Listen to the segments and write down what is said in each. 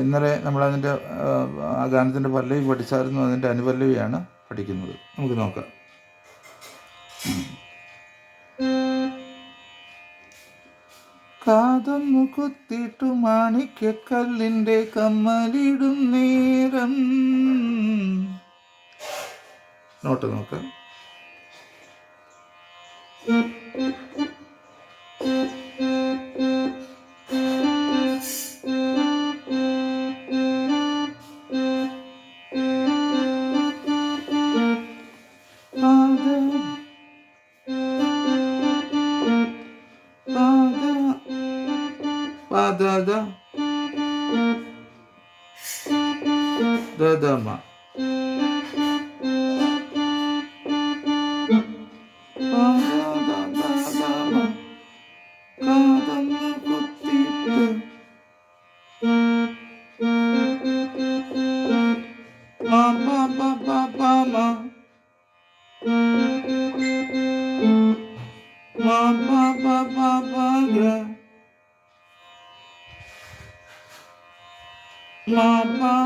ഇന്നലെ നമ്മളതിന്റെ ആ, ഗാനത്തിന്റെ പല്ലവി പഠിച്ചായിരുന്നു അതിന്റെ അനുപല്ലവിയാണ് പഠിക്കുന്നത്. നമുക്ക് നോക്കാം. കാതൊന്നു കുത്തിട്ടു മാണിക്കല്ലിന്റെ കമ്മലിടും നേരം. നോട്ട് നോക്കാം. പാദ പാദ ദദമ പാദദദദമ Mom.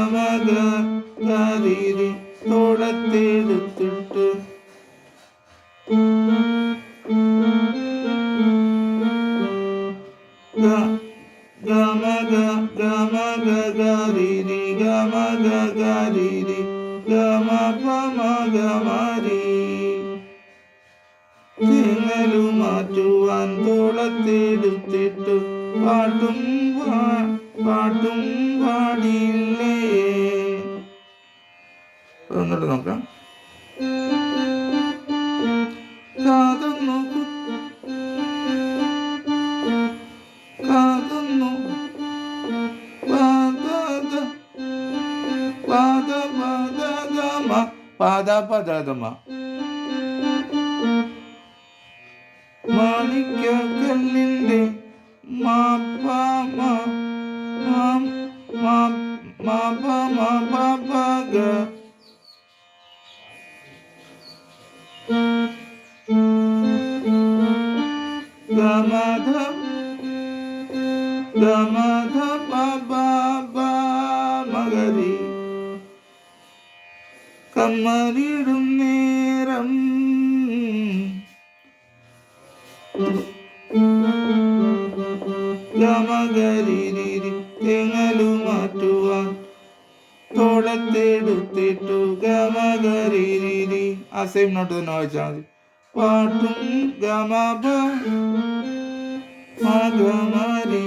ഗമഗ ഗരിരി തോളത്തെടുത്തിട്ട് ഗമഗ ഗമഗ ഗരിരി ഗമഗ ഗരിരി ഗമ പമ ഗമരി തിങ്ങലു മാറ്റുവാൻ തോളത്തെടുത്തിട്ട് പാട്ടും പാ- പാട്ടും പാടില്ലേ? ഒന്നുകൂടെ നോക്കാം. കാതൊന്നു കാതൊന്നു പാദഗ പാദ പാദഗമ പാദ പദഗമ മാണിക്കല്ലിന്റെ മാപ്പ പബ മകരി കമ്മലിടും നേരം. ഗമകരിരി തെങ്ങലു മാറ്റുവാൻ തോളത്തെടുത്തിട്ടു ഗമകരിരി ആ സെയിം നോട്ട് തന്നെ വായിച്ചാൽ മതി. പാട്ടും ഗമപ മകമരി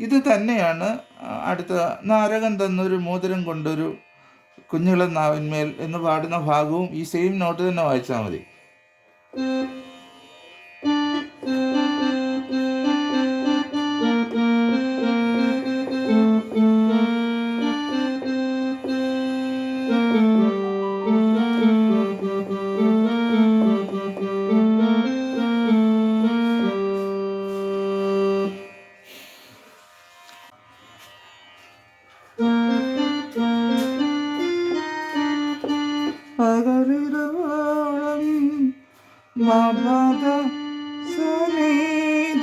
ഇത് തന്നെയാണ് അടുത്ത നാരകൻ തന്നൊരു മോതിരം കൊണ്ടൊരു കുഞ്ഞുള്ള നാവിന്മേൽ എന്ന് പാടുന്ന ഭാഗവും ഈ സെയിം നോട്ട് തന്നെ വായിച്ചാൽ മതി.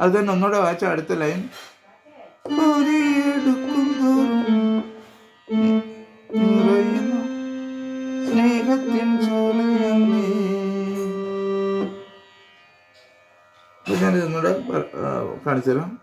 അത് തന്നെ ഒന്നുകൂടെ വായിച്ച അടുത്ത ലൈൻ കൊരിയെടുക്കും തോറും നിറയുന്ന സ്നേഹത്തിൻ ചോലയമ്മേ. പ- ആ, കാണിച്ചു തരാം.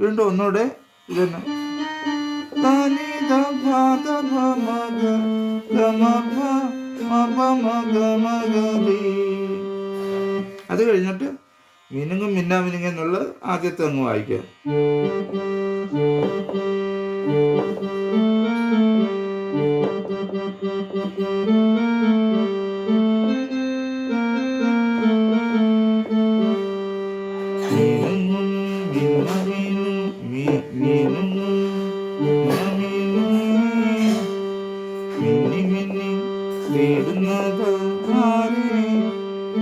വീണ്ടും ഒന്നുകൂടെ ഇതന്നെ. മഗ ഗമപ മപ മഗ മഗരി അത് കഴിഞ്ഞിട്ട് മിനുങ്ങും മിന്നാ മിനുങ്ങ എന്നുള്ളത് ആദ്യത്തെ അങ്ങ് വായിക്കാം. മിനുങ്ങും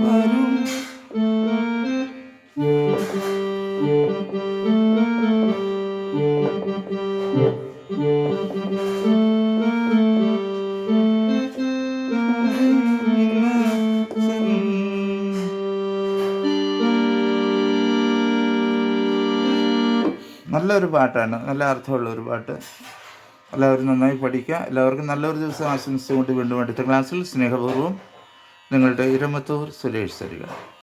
വരും? നല്ലൊരു പാട്ടാണ്. നല്ല അർത്ഥമുള്ള ഒരു പാട്ട്. എല്ലാവരും നന്നായി പഠിക്കുക. എല്ലാവർക്കും നല്ലൊരു ദിവസം ആശംസിച്ചുകൊണ്ട് വീണ്ടും അടുത്ത ക്ലാസ്സിൽ സ്നേഹപൂർവം നിങ്ങളുടെ ഇരമത്തൂർ സുരേഷ് സരിക.